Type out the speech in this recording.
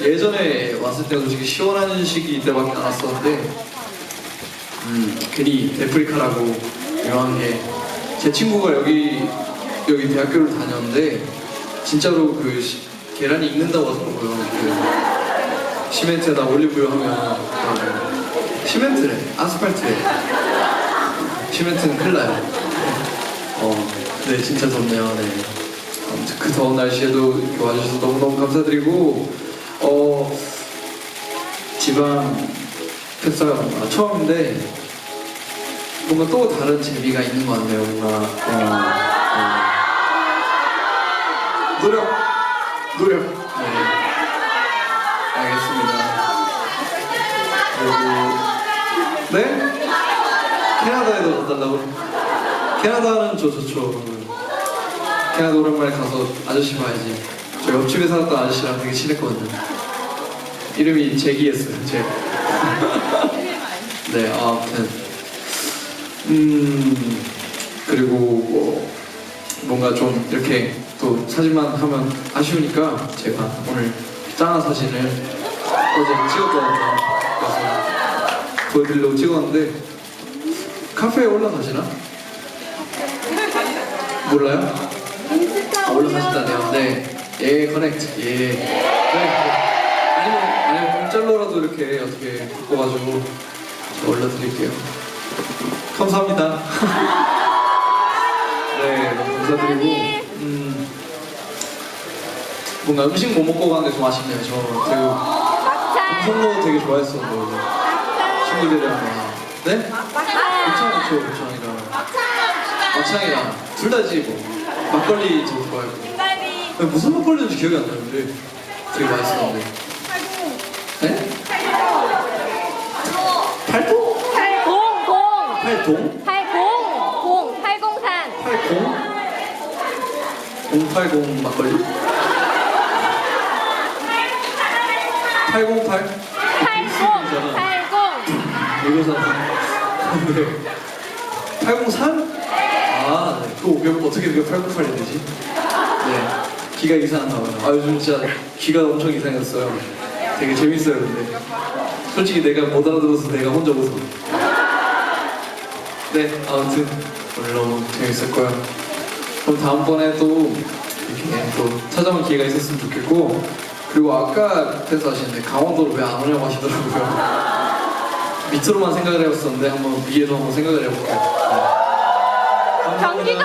예전에 왔을 때는 솔직히 시원한 시기 때밖에 안 왔었는데 음, 괜히 데프리카라고 유명한 게 제 친구가 여기 여기 대학교를 다녔는데 진짜로 그 시- 계란이 익는다고 하더라고요. 그 시멘트에다 올리브유 하면 그 시멘트래 아스팔트래 시멘트는 큰일 나요. 어, 네 진짜 덥네요. 네. 그 더운 날씨에도 와주셔서 너무너무 감사드리고 어 지방 팬사가 처음인데 뭔가 또 다른 재미가 있는 것 같네요. 뭔가 어, 어. 노력 노력 네 알겠습니다. 그리고 네 캐나다에도 가달라고 캐나다는 저 좋죠. 캐나다 오랜만에 가서 아저씨 봐야지. 저 옆집에 살았던 아저씨랑 되게 친했거든요. 이름이 제기였어요, 제. 네, 아무튼. 음, 그리고 뭐, 뭔가 좀 이렇게 또 사진만 하면 아쉬우니까 제가 오늘 짱한 사진을 어제 찍었거든요. 그래서 보여드리려고 찍었는데, 카페에 올라가시나? 몰라요? 아, 올라가신다네요. 네. 예, 커넥트. 예. 네. 네. 아니면, 아니면 공짜로라도 이렇게 어떻게 바꿔가지고 올려드릴게요. 감사합니다. 네, 너무 감사드리고. 음, 뭔가 음식 못 먹고 가는 게 좀 아쉽네요. 저 되게 막차. 음성로 되게 좋아했었는데 친구들이랑 네? 고창 좋죠, 고창이랑 막창이랑 둘 다지 뭐 막걸리 저 좋아했고 무슨 막걸리인지 기억이 안 나는데 되게 맛있었는데 네? 팔도? 공, 공. 팔동? 팔공. 공. 팔공산. 팔공? 080 막걸리? 808? 팔공. 팔공. 이거 사 네. 803? 아, 네. 또 몇, 어떻게 몇 808이 되지? 네. 귀가 이상한가 봐요. 아, 요즘 진짜 귀가 엄청 이상했어요. 되게 재밌어요, 근데. 솔직히 내가 못 알아들어서 내가 혼자 웃어. 네, 아무튼 오늘 너무 재밌었고요. 그럼 다음번에 또 이렇게 또 찾아온 기회가 있었으면 좋겠고 그리고 아까 그래서 하시는데 강원도로 왜 안 오냐고 하시더라고요. 밑으로만 생각을 해봤었는데 한번 위에도 한번 생각을 해볼게요. 네. 경기도